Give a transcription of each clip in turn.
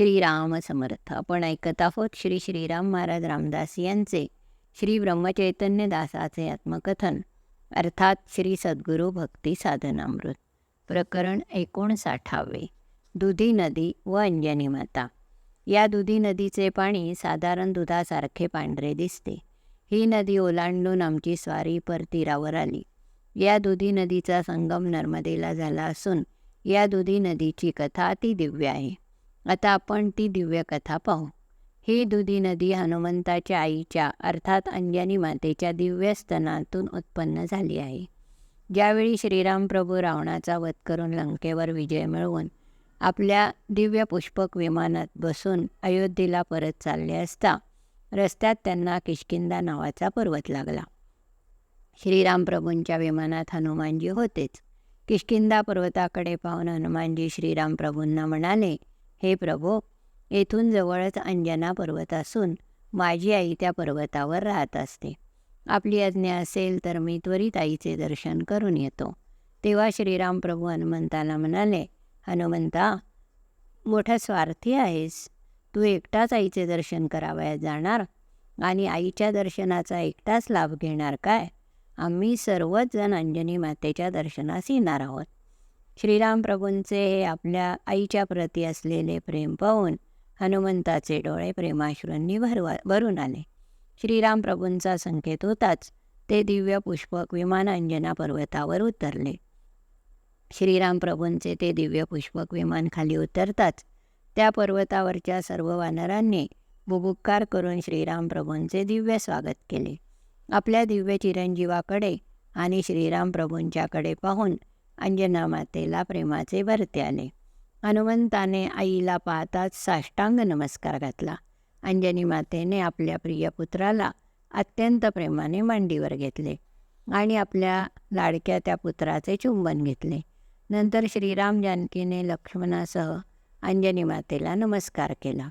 श्रीराम समर्थ. आपण ऐकत आहोत श्री श्रीराम महाराज रामदास यांचे श्री ब्रह्मचैतन्य दासाचे आत्मकथन. अर्थात श्री सद्गुरू भक्ती साधनामृत. प्रकरण एकोणसाठावे. दुधी नदी व अंजनी माता. या दुधी नदीचे पाणी साधारण दुधासारखे पांढरे दिसते. ही नदी ओलांडून आमची स्वारी परतीरावर आली. या दुधी नदीचा संगम नर्मदेला झाला असून या दुधी नदीची कथा अति दिव्य आहे. आता आपण ती दिव्य कथा पाहू. ही दुधी नदी हनुमंताच्या आईच्या अर्थात अंजनी मातेच्या दिव्य स्तनातून उत्पन्न झाली आहे. ज्यावेळी श्रीराम प्रभू रावणाचा वध करून लंकेवर विजय मिळवून आपल्या दिव्य पुष्पक विमानात बसून अयोध्येला परत चालले असता रस्त्यात त्यांना किशकिंदा नावाचा पर्वत लागला. श्रीराम प्रभूंच्या विमानात हनुमानजी होतेच. किशकिंदा पर्वताकडे पाहून हनुमानजी श्रीराम प्रभूंना म्हणाले हे प्रभो येथून जवळच अंजना पर्वत असून माझी आई त्या पर्वतावर राहत असते. आपली आज्ञा असेल तर मी त्वरित आईचे दर्शन करून येतो. तेव्हा श्रीराम प्रभू हनुमंताला म्हणाले हनुमंता मोठा स्वार्थी आहेस. तू एकटाच आईचे दर्शन करावयास जाणार आणि आईच्या दर्शनाचा एकटाच लाभ घेणार काय? आम्ही सर्वच जण अंजनी मातेच्या दर्शनास येणार आहोत. श्रीराम प्रभूंचे हे आपल्या आईच्या प्रती असलेले प्रेम पाहून हनुमंताचे डोळे प्रेमाश्रूंनी भरवा भरून आले. श्रीराम प्रभूंचा संकेत होताच ते दिव्य पुष्पक विमान अंजना पर्वतावर उतरले. श्रीराम प्रभूंचे ते दिव्य पुष्पक विमान खाली उतरताच त्या पर्वतावरच्या सर्व वानरांनी बुबुक्कार करून श्रीराम प्रभूंचे दिव्य स्वागत केले. आपल्या दिव्य चिरंजीवाकडे आणि श्रीराम प्रभूंच्याकडे पाहून अंजना मातेला प्रेमाचे भरते आले. हनुमंताने आईला पाहताच साष्टांग नमस्कार घातला. अंजनी मातेने आपल्या प्रिय पुत्राला अत्यंत प्रेमाने मांडीवर घेतले आणि आपल्या लाडक्या त्या पुत्राचे चुंबन घेतले. नंतर श्रीराम जानकीने लक्ष्मणासह अंजनी मातेला नमस्कार केला.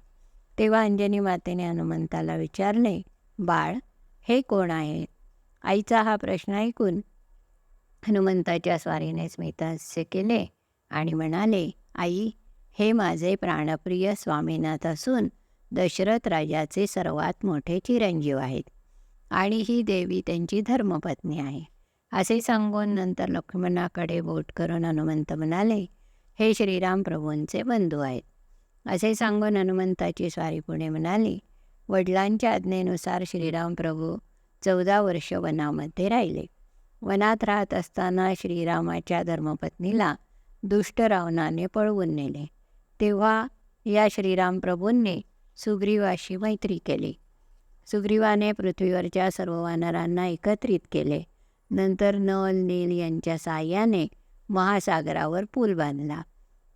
तेव्हा अंजनी मातेने हनुमंताला विचारले बाळ हे कोण आहे? आईचा हा प्रश्न ऐकून हनुमंताच्या स्वारीने स्मितहास्य केले आणि म्हणाले आई हे माझे प्राणप्रिय स्वामीनाथ असून दशरथ राजाचे सर्वात मोठे चिरंजीव आहेत आणि ही देवी त्यांची धर्मपत्नी आहे. असे सांगून नंतर लक्ष्मणाकडे बोट करून हनुमंत म्हणाले हे श्रीराम प्रभूंचे बंधू आहेत. असे सांगून हनुमंताची स्वारी पुणे म्हणाली वडिलांच्या आज्ञेनुसार श्रीराम प्रभू चौदा वर्ष वनामध्ये राहिले. वनात राहत असताना श्रीरामाच्या धर्मपत्नीला दुष्ट रावणाने पळवून नेले. तेव्हा या श्रीराम प्रभूंनी सुग्रीवाशी मैत्री केली. सुग्रीवाने पृथ्वीवरच्या सर्व वानरांना एकत्रित केले. नंतर नल नील यांच्या साह्याने महासागरावर पूल बांधला.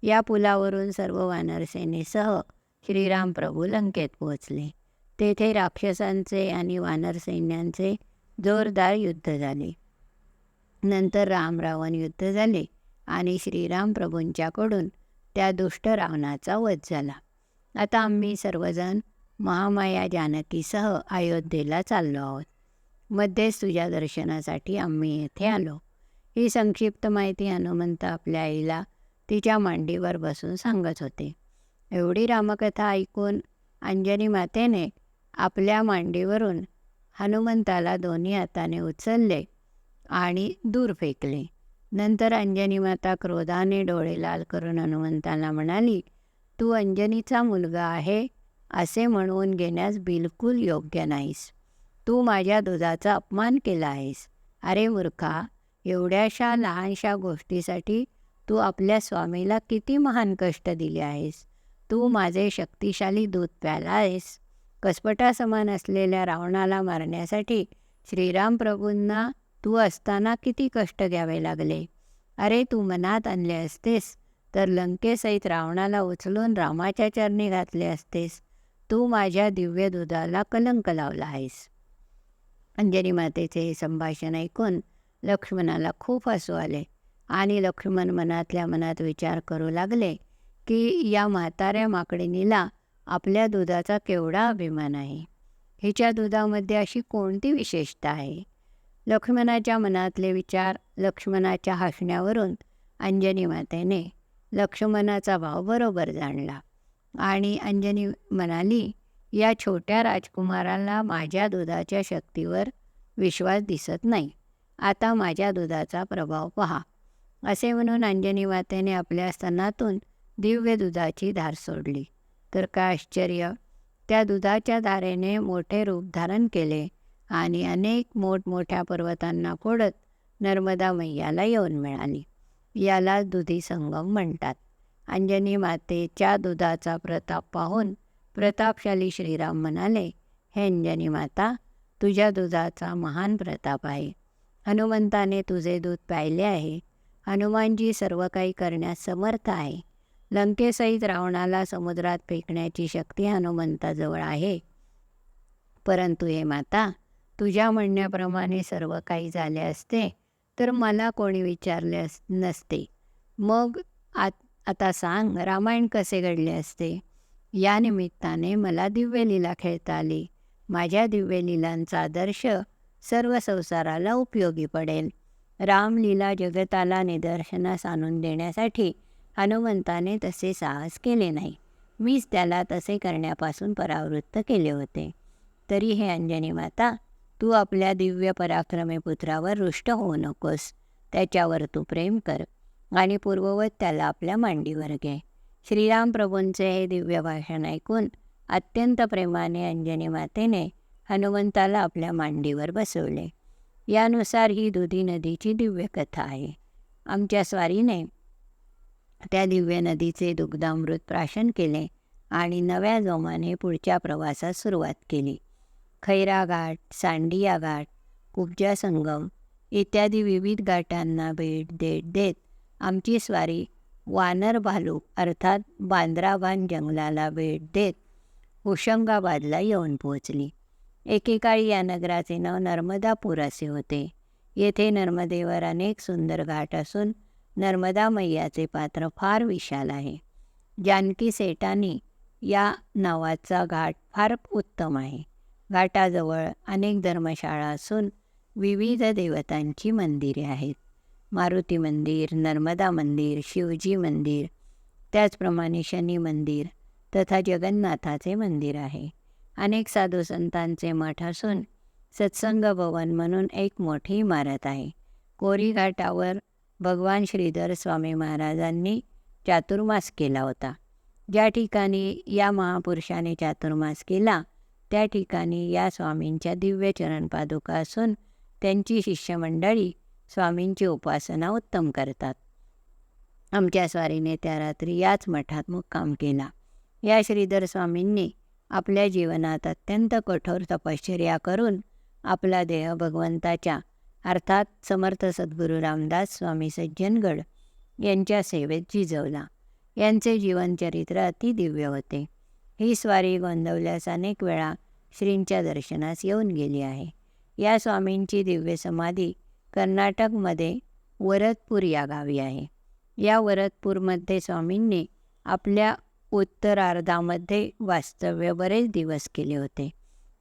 या पुलावरून सर्व वानरसेनेसह श्रीराम प्रभू लंकेत पोहोचले. तेथे राक्षसांचे आणि वानर सैन्यांचे जोरदार युद्ध झाले. नंतर राम रावण युद्ध झाले आणि श्रीराम प्रभूंच्याकडून त्या दुष्ट रावणाचा वध झाला. आता आम्ही सर्वजण महामाया जानकीसह अयोध्येला चाललो आहोत. मध्येच तुझ्या दर्शनासाठी आम्ही येथे आलो. ही संक्षिप्त माहिती हनुमंत आपल्या आईला तिच्या मांडीवर बसून सांगत होते. एवढी रामकथा ऐकून अंजनी मातेने आपल्या मांडीवरून हनुमंताला दोन्ही हाताने उचलले. आणि दूर फेकले. नंतर अंजनी माता क्रोधाने डोळे लाल करून हनुमंताला म्हणाली तू अंजनीचा मुलगा आहे असे म्हणून घेण्यास बिलकुल योग्य नाहीस. तू माझ्या दुधाचा अपमान केला आहेस. अरे मूर्खा एवढ्याशा लहानशा गोष्टीसाठी तू आपल्या स्वामीला किती महान कष्ट दिले आहेस. तू माझे शक्तिशाली दूध प्याला आहेस. कसपटासमान असलेल्या रावणाला मारण्यासाठी श्रीराम प्रभूंना तू असताना किती कष्ट घ्यावे लागले? अरे तू मनात आणले असतेस. तर लंकेसहित रावणाला उचलून रामाच्या चरणी घातले असतेस. तू माझ्या दिव्य दुधाला कलंक लावला आहेस. अंजनी मातेचे हे संभाषण ऐकून लक्ष्मणाला खूप हसू आले आणि लक्ष्मण मनातल्या मनात विचार करू लागले की या म्हाताऱ्या माकडीनीला आपल्या दुधाचा केवढा अभिमान आहे? हिच्या दुधामध्ये अशी कोणती विशेषता आहे? लक्ष्मणाच्या मनातले विचार लक्ष्मणाच्या हसण्यावरून अंजनी मातेने लक्ष्मणाचा भाव बरोबर जाणला. आणि अंजनी म्हणाली या छोट्या राजकुमाराला माझ्या दुधाच्या शक्तीवर विश्वास दिसत नाही. आता माझ्या दुधाचा प्रभाव पहा. असे म्हणून अंजनी मातेने आपल्या स्तनातून दिव्य दुधाची धार सोडली. तर काय आश्चर्य! त्या दुधाच्या धारेने मोठे रूप धारण केले. आणि अनेक मोठमोठ्या पर्वतांना फोडत नर्मदा मैयाला येऊन मिळाली. याला दुधी संगम म्हणतात. अंजनी मातेच्या दुधाचा प्रताप पाहून प्रतापशाली श्रीराम म्हणाले हे अंजनी माता तुझ्या दुधाचा महान प्रताप आहे. हनुमंताने तुझे दूध प्यायले आहे. हनुमानजी सर्व काही करण्यास समर्थ आहे. लंकेसहित रावणाला समुद्रात फेकण्याची शक्ती हनुमंताजवळ आहे. परंतु हे माता तुझ्या म्हणण्याप्रमाणे सर्व काही झाले असते तर मला कोणी विचारले अस नसते. मग आत आता सांग रामायण कसे घडले असते? या निमित्ताने मला दिव्यलीला खेळता आली. माझ्या दिव्यलीलांचा आदर्श सर्व संसाराला उपयोगी पडेल. रामलीला जगताला निदर्शनास आणून देण्यासाठी हनुमंताने तसे साहस केले नाही. मीच त्याला तसे करण्यापासून परावृत्त केले होते. तरी हे अंजनी माता तू आपल्या दिव्य पराक्रमी पुत्रावर रुष्ट होऊ नकोस. त्याच्यावर तू प्रेम कर आणि पूर्ववत त्याला आपल्या मांडीवर घे. श्रीराम प्रभूंचे हे दिव्य भाषण ऐकून अत्यंत प्रेमाने अंजनी मातेने हनुमंताला आपल्या मांडीवर बसवले. यानुसार ही दुधी नदीची दिव्य कथा आहे. आमच्या स्वारीने त्या दिव्य नदीचे दुग्धामृत प्राशन केले आणि नव्या जोमाने पुढच्या प्रवासास सुरुवात केली. खैरा घाट सांडिया घाट कुब्जा संगम इत्यादी विविध घाटांना भेट देत देत आमची स्वारी वानर भालू अर्थात बांद्राबान जंगलाला भेट देत होशंगाबादला येऊन पोहोचली. एकेकाळी या नगराचे नाव नर्मदापूर असे होते. येथे नर्मदेवर अनेक सुंदर घाट असून नर्मदा मैयाचे पात्र फार विशाल आहे. जानकी सेठानी या नावाचा घाट फार उत्तम आहे. घाटाजवळ अनेक धर्मशाळा असून विविध देवतांची मंदिरे आहेत. मारुती मंदिर नर्मदा मंदिर शिवजी मंदिर त्याचप्रमाणे शनी मंदिर तथा जगन्नाथाचे मंदिर आहे. अनेक साधू संतांचे मठ असून सत्संग भवन म्हणून एक मोठी इमारत आहे. कोरी घाटावर भगवान श्रीधर स्वामी महाराजांनी चातुर्मास केला होता. ज्या ठिकाणी या महापुरुषाने चातुर्मास केला त्या ठिकाणी या स्वामींच्या दिव्यचरण पादुका असून त्यांची शिष्यमंडळी स्वामींची उपासना उत्तम करतात. आमच्या स्वारीने त्या रात्री याच मठात मुक्काम केला. या श्रीधर स्वामींनी आपल्या जीवनात अत्यंत कठोर तपश्चर्या करून आपला देह भगवंताच्या अर्थात समर्थ सद्गुरू रामदास स्वामी सज्जनगड यांच्या सेवेत झिजवला. यांचे जीवनचरित्र अतिदिव्य होते. ही स्वारी गोंदवल्यास अनेक वेळा श्रींच्या दर्शनास येऊन गेली आहे. या स्वामींची दिव्य समाधी कर्नाटकमध्ये वरदपूर या गावी आहे. या वरदपूरमध्ये स्वामींनी आपल्या उत्तरार्धामध्ये वास्तव्य बरेच दिवस केले होते.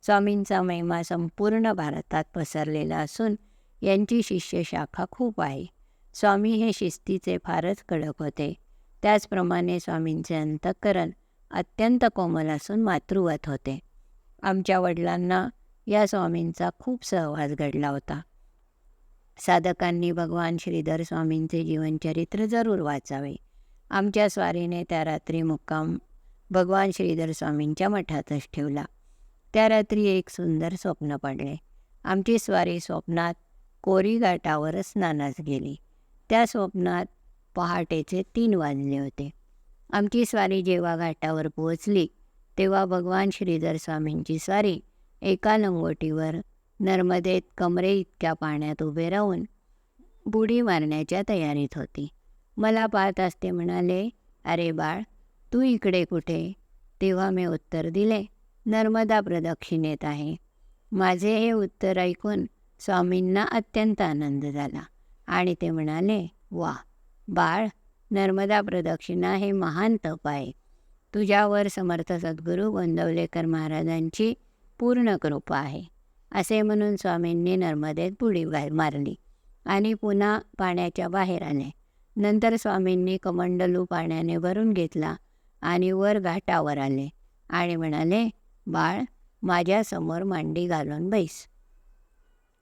स्वामींचा महिमा संपूर्ण भारतात पसरलेला असून यांची शिष्य शाखा खूप आहे. स्वामी हे शिस्तीचे फारच कडक होते. त्याचप्रमाणे स्वामींचे अंतःकरण अत्यंत कोमल असून मातृवत होते. आमच्या वडिलांना या स्वामींचा खूप सहवास घडला होता. साधकांनी भगवान श्रीधर स्वामींचे जीवनचरित्र जरूर वाचावे. आमच्या स्वारीने त्या रात्री मुक्काम भगवान श्रीधर स्वामींच्या मठातच ठेवला. त्या रात्री एक सुंदर स्वप्न पडले. आमची स्वारी स्वप्नात कोरी घाटावरच स्नानास गेली. त्या स्वप्नात पहाटेचे तीन वाजले होते. आमची स्वारी जेव्हा घाटावर पोहोचली तेव्हा भगवान श्रीधर स्वामींची स्वारी एका लंगोटीवर नर्मदेत कमरे इतक्या पाण्यात उभे राहून बुडी मारण्याच्या तयारीत होती. मला पाहत असते म्हणाले अरे बाळ तू इकडे कुठे? तेव्हा मी उत्तर दिले नर्मदा प्रदक्षिणेत आहे. माझे हे उत्तर ऐकून स्वामींना अत्यंत आनंद झाला आणि ते म्हणाले वा बाळ नर्मदा प्रदक्षिणा हे महान तप आहे. तुझ्यावर समर्थ सद्गुरू गोंदवलेकर महाराजांची पूर्ण कृपा आहे. असे म्हणून स्वामींनी नर्मदेत बुडी मारली आणि पुन्हा पाण्याच्या बाहेर आले नंतर स्वामींनी कमंडलू पाण्याने भरून घेतला आणि वर घाटावर आले आणि म्हणाले बाळ माझ्यासमोर मांडी घालून बैस.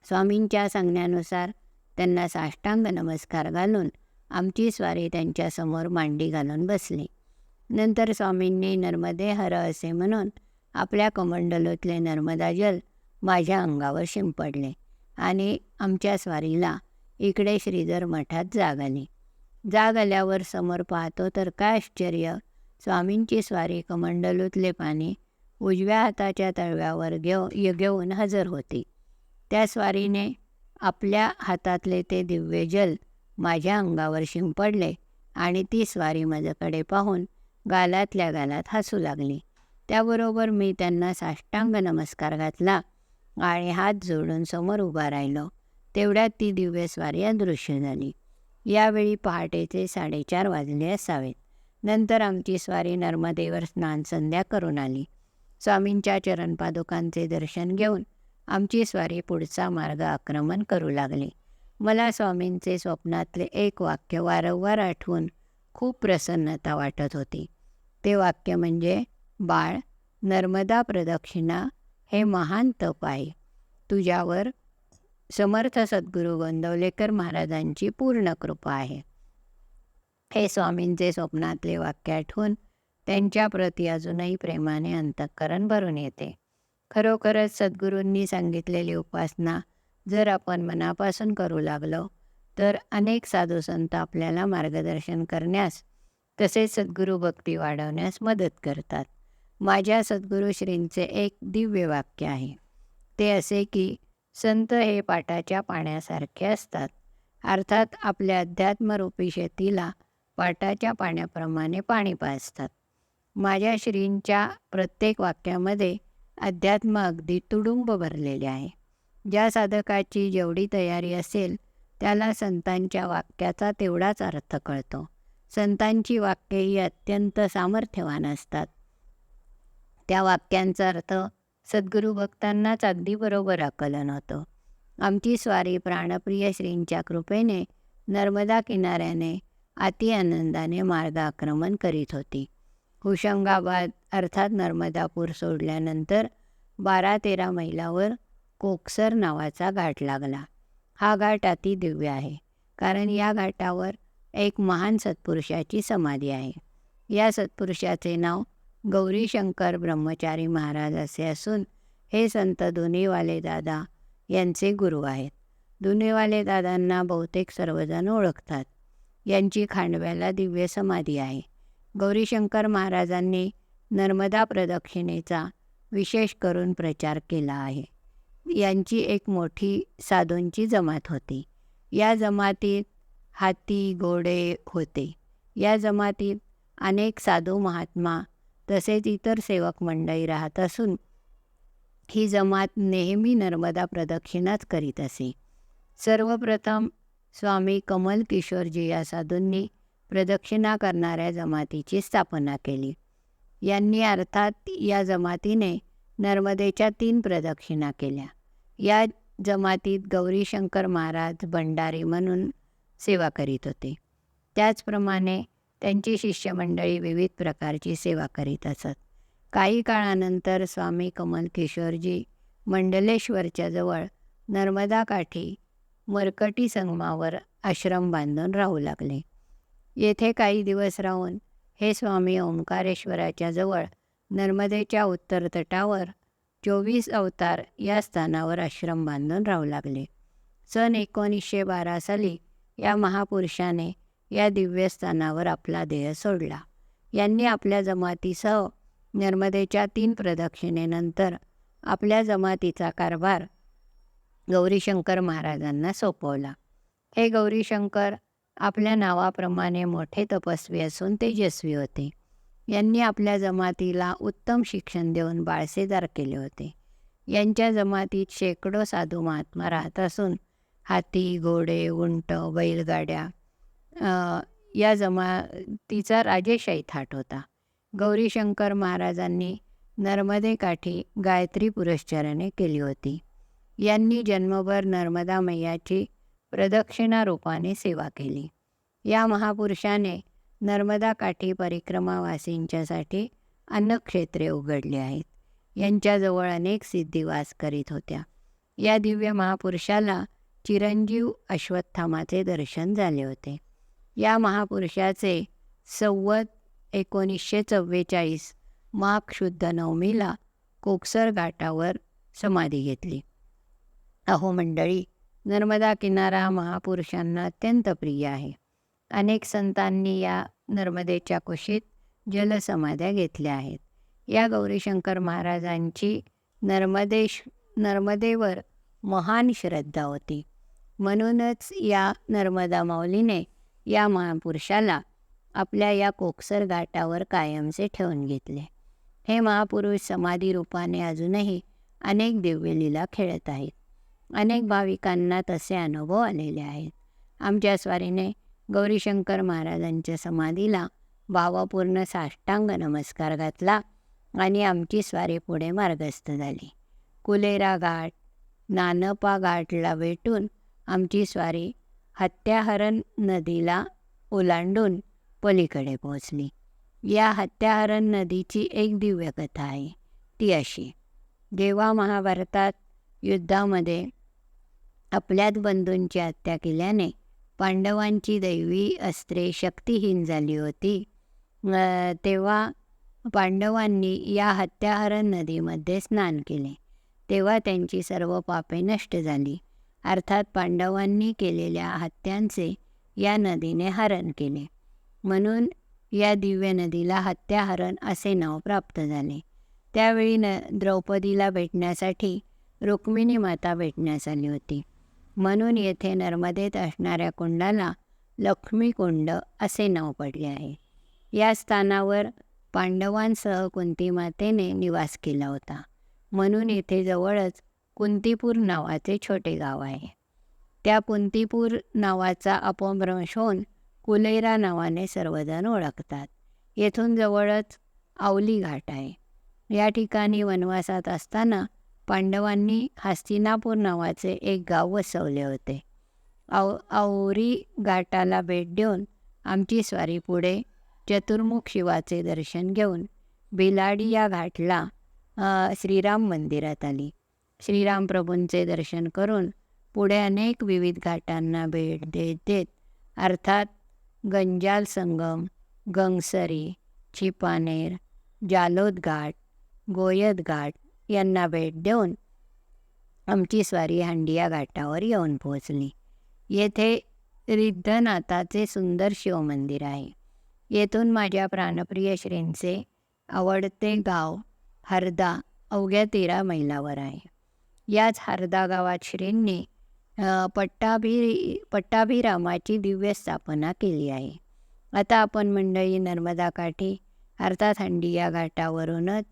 स्वामींच्या सांगण्यानुसार त्यांना साष्टांग नमस्कार घालून आमची स्वारी त्यांच्यासमोर मांडी घालून बसली. नंतर स्वामींनी नर्मदे हर असे म्हणून आपल्या कमंडलोतले नर्मदा जल माझ्या अंगावर शिंपडले आणि आमच्या स्वारीला इकडे श्रीधर मठात जाग आली जाग आल्यावर समोर पाहतो तर काय आश्चर्य! स्वामींची स्वारी कमंडलूतले पाणी उजव्या हाताच्या तळव्यावर घेऊ घेऊन हजर होती. त्या स्वारीने आपल्या हातातले ते दिव्य जल माझ्या अंगावर शिंपडले आणि ती स्वारी माझ्याकडे पाहून गालातल्या गालात हसू लागली. त्याबरोबर मी त्यांना साष्टांग नमस्कार घातला आणि हात जोडून समोर उभा राहिलो. तेवढ्यात ती दिव्यस्वारी अदृश्य झाली. यावेळी पहाटेचे साडेचार वाजले असावेत. नंतर आमची स्वारी नर्मदेवर स्नान संध्या करून आली. स्वामींच्या चरणपादुकांचे दर्शन घेऊन आमची स्वारी पुढचा मार्ग आक्रमण करू लागली. मला स्वामींचे स्वप्नातले एक वाक्य वारंवार आठवून खूप प्रसन्नता वाटत होती. ते वाक्य म्हणजे बाळ नर्मदा प्रदक्षिणा हे महान तप आहे. तुझ्यावर समर्थ सद्गुरू गोंदवलेकर महाराजांची पूर्ण कृपा आहे. हे स्वामींचे स्वप्नातले वाक्य आठवून त्यांच्याप्रती अजूनही प्रेमाने अंतःकरण भरून येते. खरोखरच सद्गुरूंनी सांगितलेली उपासना जर आपण मनापासून करू लागलो तर अनेक साधू संत आपल्याला मार्गदर्शन करण्यास तसेच सद्गुरू भक्ती वाढवण्यास मदत करतात. माझ्या सद्गुरू श्रींचे एक दिव्य वाक्य आहे. ते असे की संत हे पाटाच्या पाण्यासारखे असतात. अर्थात आपल्या अध्यात्मरूपी शेतीला पाटाच्या पाण्याप्रमाणे पाणी पाजतात. माझ्या श्रींच्या प्रत्येक वाक्यामध्ये अध्यात्म अगदी तुडुंब भरलेले आहे. ज्या साधकाची जेवढी तयारी असेल त्याला संतांच्या वाक्याचा तेवढाच अर्थ कळतो. संतांची वाक्य ही अत्यंत सामर्थ्यवान असतात. त्या वाक्यांचा अर्थ सद्गुरू भक्तांनाच अगदी बरोबर आकलन होतं. आमची स्वारी प्राणप्रिय श्रींच्या कृपेने नर्मदा किनाऱ्याने अति आनंदाने मार्ग आक्रमण करीत होती. होशंगाबाद अर्थात नर्मदापूर सोडल्यानंतर बारा तेरा मैलावर कोकसर नावाचा घाट लागला. हा घाट अति दिव्य आहे. कारण या घाटावर एक महान सत्पुरुषाची समाधी आहे. या सत्पुरुषाचे नाव गौरीशंकर ब्रह्मचारी महाराज असे असून हे संत दोन्हीवाले दादा यांचे गुरु आहेत. दुनीवाले दादांना बहुतेक सर्वजण ओळखतात. यांची खांडव्याला दिव्य समाधी आहे. गौरीशंकर महाराजांनी नर्मदा प्रदक्षिणेचा विशेष करून प्रचार केला आहे. यांची एक मोठी साधूंची जमात होती. या जमातीत हाती घोडे होते. या जमातीत अनेक साधू महात्मा तसेच इतर सेवक मंडळी राहत असून ही जमात नेहमी नर्मदा प्रदक्षिणाच करीत असे. सर्वप्रथम स्वामी कमल किशोरजी या साधूंनी प्रदक्षिणा करणाऱ्या जमातीची स्थापना केली. यांनी अर्थात या जमातीने नर्मदेच्या तीन प्रदक्षिणा केल्या. या जमातीत गौरीशंकर महाराज भंडारी म्हणून सेवा करीत होते. त्याचप्रमाणे त्यांची शिष्यमंडळी विविध प्रकारची सेवा करीत असत. काही काळानंतर स्वामी कमल किशोरजी मंडलेश्वरच्या जवळ नर्मदा काठी मरकटी संगमावर आश्रम बांधून राहू लागले. येथे काही दिवस राहून हे स्वामी ओंकारेश्वराच्या जवळ नर्मदेच्या उत्तर तटावर चोवीस अवतार या स्थानावर आश्रम बांधून राहू लागले. सन एकोणीसशे बारा साली या महापुरुषाने या दिव्यस्थानावर आपला देह सोडला. यांनी आपल्या जमातीसह नर्मदेच्या तीन प्रदक्षिणेनंतर आपल्या जमातीचा कारभार गौरीशंकर महाराजांना सोपवला. हे गौरीशंकर आपल्या नावाप्रमाणे मोठे तपस्वी असून तेजस्वी होते. यांनी आपल्या जमातीला उत्तम शिक्षण देऊन बाळसेदार केले होते. यांच्या जमातीत शेकडो साधू महात्मा राहत असून हाती घोडे उंट बैलगाड्या या जमातीचा राजेशाही थाट होता. गौरीशंकर महाराजांनी नर्मदे काठी गायत्री पुरश्चरणे केली होती. यांनी जन्मभर नर्मदा मैयाची प्रदक्षिणा रूपाने सेवा केली. या महापुरुषाने नर्मदा काठी परिक्रमावासींच्यासाठी अन्नक्षेत्रे उघडली आहेत. यांच्याजवळ अनेक सिद्धी वास करीत होत्या. या दिव्य महापुरुषाला चिरंजीव अश्वत्थामाचे दर्शन झाले होते. या महापुरुषाचे सव्वत एकोणीसशे चव्वेचाळीस माघ शुद्ध नवमीला कोकसर घाटावर समाधी घेतली. अहो मंडळी नर्मदा किनारा महापुरुषांना अत्यंत प्रिय आहे. अनेक संतांनी या नर्मदेच्या कुशीत जलसमाध्या घेतल्या आहेत. या गौरीशंकर महाराजांची नर्मदेश नर्मदेवर महान श्रद्धा होती. म्हणूनच या नर्मदा माऊलीने या महापुरुषाला आपल्या या कोकसर घाटावर कायमचे ठेवून घेतले. हे महापुरुष समाधी रूपाने अजूनही अनेक दिव्यलीला खेळत आहेत. अनेक भाविकांना तसे अनुभव आलेले आहेत. आमच्या स्वारीने गौरीशंकर महाराजांच्या समाधीला भावपूर्ण साष्टांग नमस्कार घातला आणि आमची स्वारी पुढे मार्गस्थ झाली. कुलेरा घाट नानपा घाटला भेटून आमची स्वारी हत्याहरण नदीला ओलांडून पलीकडे पोहोचली. या हत्याहरण नदीची एक दिव्य कथा आहे. ती अशी जेव्हा महाभारतात युद्धामध्ये आपल्याच बंधूंची हत्या केल्याने पांडवांची दैवी अस्त्रे शक्तिहीन झाली होती. तेव्हा पांडवांनी या हत्याहरण नदीमध्ये स्नान केले. तेव्हा त्यांची सर्व पापे नष्ट झाली. अर्थात पांडवांनी केलेल्या हत्यांचे या नदीने हरण केले. म्हणून या दिव्य नदीला हत्याहरण असे नाव प्राप्त झाले. त्यावेळी न द्रौपदीला भेटण्यासाठी रुक्मिणी माता भेटण्यास आली होती. म्हणून येथे नर्मदेत असणाऱ्या कुंडाला लक्ष्मीकुंड असे नाव पडले आहे. या स्थानावर पांडवांसह कुंतीमातेने निवास केला होता. म्हणून येथे जवळच कुंतीपूर नावाचे छोटे गाव आहे. त्या कुंतीपूर नावाचा अपभ्रंश होऊन कुलेरा नावाने सर्वजण ओळखतात. येथून जवळच आवली घाट आहे. या ठिकाणी वनवासात असताना पांडवांनी हस्तिनापूर नावाचे एक गाव वसवले होते. आव आवरी घाटाला भेट देऊन आमची स्वारी पुढे चतुर्मुख शिवाचे दर्शन घेऊन बिलाडी या घाटला श्रीराम मंदिरात आली. श्रीराम प्रभूंचे दर्शन करून पुढे अनेक विविध घाटांना भेट देत देत अर्थात गंजाल संगम गंगसरी छिपानेर जालोद घाट गोयद घाट यांना भेट देऊन आमची स्वारी हांडिया घाटावर येऊन पोहोचली. येथे रिद्धनाथाचे सुंदर शिवमंदिर आहे. येथून माझ्या प्राणप्रिय श्रींचे आवडते गाव हरदा अवघ्या तेरा मैलावर आहे. याच हरदा गावात श्रींनी पट्टाभी पट्टाभिरामाची दिव्य स्थापना केली आहे. आता आपण मंडळी नर्मदा काठी अर्थात हंडी या घाटावरूनच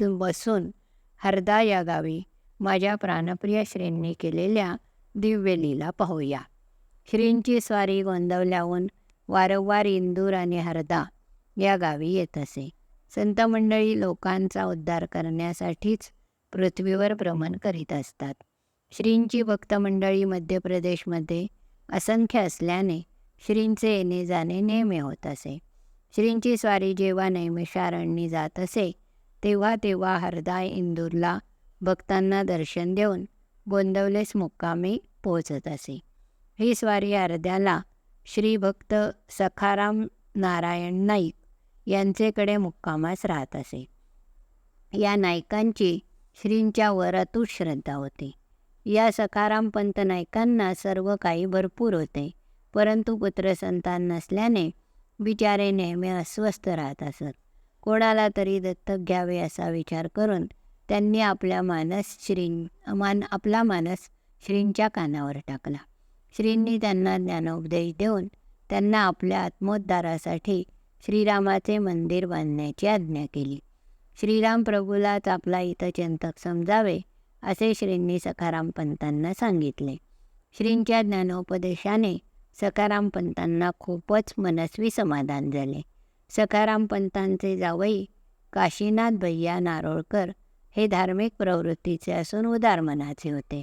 बसून हरदा या गावी माझ्या प्राणप्रिय श्रींनी केलेल्या दिव्य लीला पाहूया. श्रींची स्वारी गोंदवल्याहून वारंवार इंदूर आणि हरदा या गावी येत असे. संत मंडळी लोकांचा उद्धार करण्यासाठीच पृथ्वीवर भ्रमण करीत असतात. श्रींची भक्तमंडळी मध्य प्रदेशमध्ये असंख्य असल्याने श्रींचे येणे जाणे नेहमी होत असे. श्रींची स्वारी जेव्हा नैमिषारण्य जात असे तेव्हा तेव्हा हरदाय इंदूरला भक्तांना दर्शन देऊन गोंदवलेस मुक्कामी पोचत असे. ही स्वारी अर्ध्याला श्रीभक्त सखाराम नारायण नाईक यांचेकडे मुक्कामास राहत असे. या नायकांची श्रींच्या वरातूच श्रद्धा होती. या सखाराम पंत नायकांना सर्व काही भरपूर होते परंतु पुत्रसंतान नसल्याने बिचारे नेहमी अस्वस्थ राहत असत. कोणाला तरी दत्तक घ्यावे असा विचार करून त्यांनी आपल्या मानस श्री मान आपला मानस श्रींच्या कानावर टाकला. श्रींनी त्यांना ज्ञानोपदेश देऊन त्यांना आपल्या आत्मोद्धारासाठी श्रीरामाचे मंदिर बांधण्याची आज्ञा केली. श्रीराम प्रभूलाच आपला इथं चिंतक समजावे असे श्रींनी सखाराम पंतांना सांगितले. श्रींच्या ज्ञानोपदेशाने सखाराम पंतांना खूपच मनस्वी समाधान झाले. सखाराम पंतांचे जावई काशीनाथ भैया नारोळकर हे धार्मिक प्रवृत्तीचे असून उदार मनाचे होते.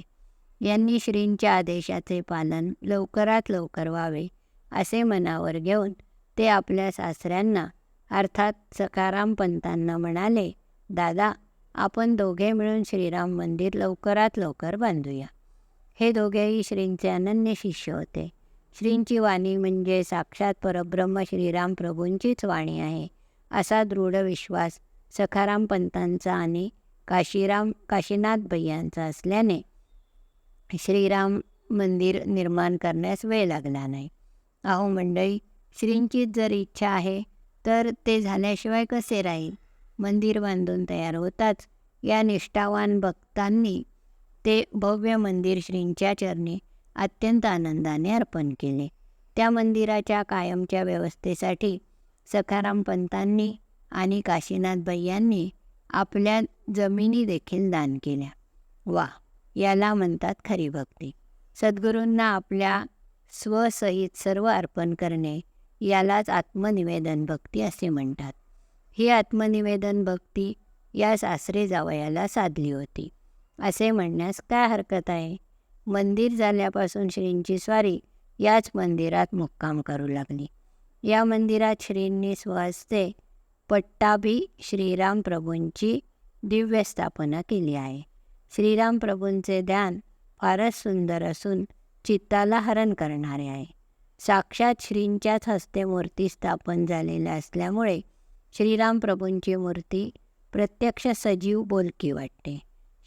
यांनी श्रींच्या आदेशाचे पालन लवकरात लवकर व्हावे असे मनावर घेऊन ते आपल्या सासऱ्यांना अर्थात सखाराम पंतांना म्हणाले दादा आपण दोघे मिळून श्रीराम मंदिर लवकरात लवकर बांधूया. हे दोघेही श्रींचे अनन्य शिष्य होते. श्रींची वाणी म्हणजे साक्षात परब्रह्म श्रीराम प्रभूंचीच वाणी आहे. असा दृढ विश्वास सखाराम पंतांचा आणि काशीराम काशीनाथ भैयांचा असल्याने श्रीराम मंदिर निर्माण करण्यास वेळ लागला नाही. अहो मंडळी श्रींचीच जर इच्छा आहे तर ते झाल्याशिवाय कसे राहील? मंदिर बांधून तयार होताच या निष्ठावान भक्तांनी ते भव्य मंदिर श्रींच्या चरणी अत्यंत आनंदाने अर्पण केले. त्या मंदिराच्या कायमच्या व्यवस्थेसाठी सखाराम पंतांनी आणि काशीनाथ भैयांनी आपल्या जमिनी देखील दान केल्या. वा याला म्हणतात खरी भक्ती. सद्गुरूंना आपल्या स्वसहित सर्व अर्पण करणे यालाच आत्मनिवेदन भक्ती असे म्हणतात. ही आत्मनिवेदन भक्ती या सासरे जावयाला साधली होती. असे म्हणण्यास काय हरकत आहे? मंदिर झाल्यापासून श्रींची स्वारी याच मंदिरात मुक्काम करू लागली. या मंदिरात श्रींनी स्वहस्ते पट्टाभी श्रीराम प्रभूंची दिव्य स्थापना केली आहे. श्रीराम प्रभूंचे ध्यान फारच सुंदर असून चित्ताला हरण करणारे आहे. साक्षात श्रींच्याच हस्ते मूर्ती स्थापन झालेल्या असल्यामुळे श्रीराम प्रभूंची मूर्ती प्रत्यक्ष सजीव बोलकी वाटते.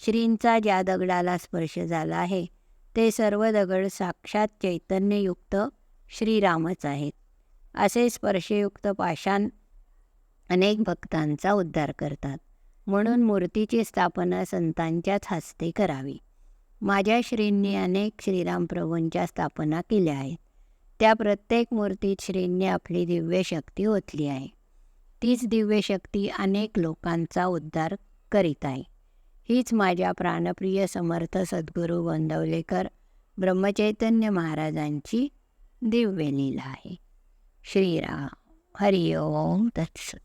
श्रींचा ज्या दगडाला स्पर्श झाला आहे ते सर्व दगड साक्षात चैतन्ययुक्त श्रीरामच आहेत. असे स्पर्शयुक्त पाषाण अनेक भक्तांचा उद्धार करतात. म्हणून मूर्तीची स्थापना संतांच्याच हस्ते करावी. माझ्या श्रींनी अनेक श्रीराम प्रभूंच्या स्थापना केल्या आहेत. त्या प्रत्येक मूर्तीत श्रींनी आपली दिव्य शक्ती ओतली आहे. तीच दिव्य शक्ती अनेक लोकांचा उद्धार करीत आहे. हीच माझ्या प्राणप्रिय समर्थ सद्गुरू गोंदवलेकर ब्रह्मचैतन्य महाराजांची दिव्य लीला आहे. श्रीराम. हरिओम तत्सत.